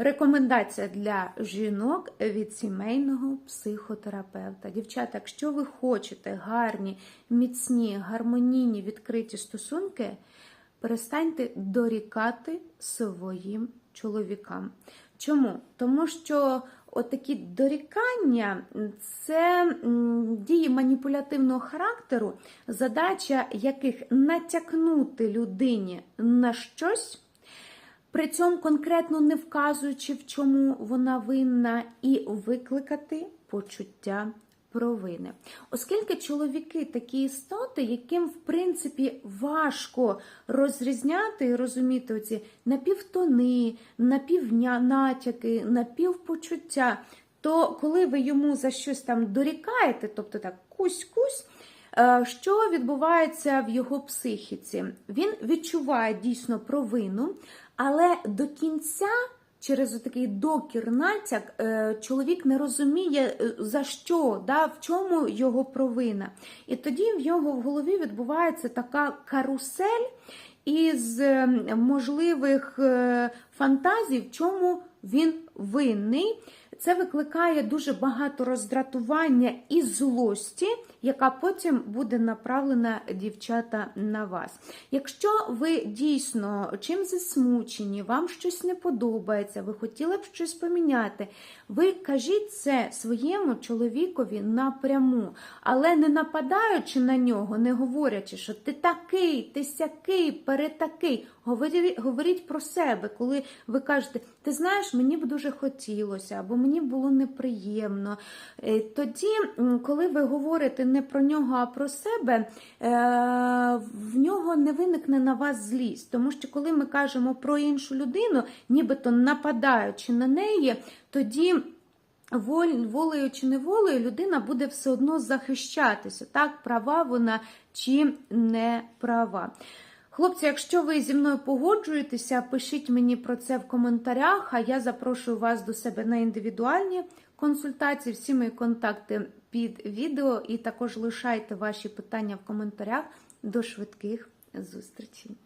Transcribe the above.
Рекомендація для жінок від сімейного психотерапевта. Дівчата, якщо ви хочете гарні, міцні, гармонійні, відкриті стосунки, перестаньте дорікати своїм чоловікам. Чому? Тому що отакі дорікання це дії маніпулятивного характеру, задача яких натякнути людині на щось. При цьому конкретно не вказуючи, в чому вона винна, і викликати почуття провини. Оскільки чоловіки такі істоти, яким в принципі важко розрізняти і розуміти оці напівтони, напівнатяки, напівпочуття, то коли ви йому за щось там дорікаєте, тобто так кусь-кусь. Е, Що відбувається в його психіці? Він відчуває дійсно провину, але до кінця, через такий докір натяк, е, чоловік не розуміє, е, за що, да, в чому його провина. І тоді в його в голові відбувається така карусель із е, можливих фантазій, в чому він винний. Це викликає дуже багато роздратування і злості, яка потім буде направлена дівчата на вас. Якщо ви дійсно чим засмучені, вам щось не подобається, ви хотіли б щось поміняти, ви кажіть це своєму чоловікові напряму, але не нападаючи на нього, не говорячи, що ти такий, ти сякий, перетакий. Говоріть, про себе, коли ви кажете, ти знаєш, мені б дуже хотілося, або мені було неприємно. Е, Тоді, коли ви говорите не про нього, а про себе, е, в нього не виникне на вас злість. Тому що коли ми кажемо про іншу людину, нібито нападаючи на неї, тоді. Волею чи неволею людина буде все одно захищатися, так, права вона чи не права. Хлопці, якщо ви зі мною погоджуєтеся, пишіть мені про це в коментарях, а я запрошую вас до себе на індивідуальні консультації. Всі мої контакти під відео, і також лишайте ваші питання в коментарях. До швидких зустрічей!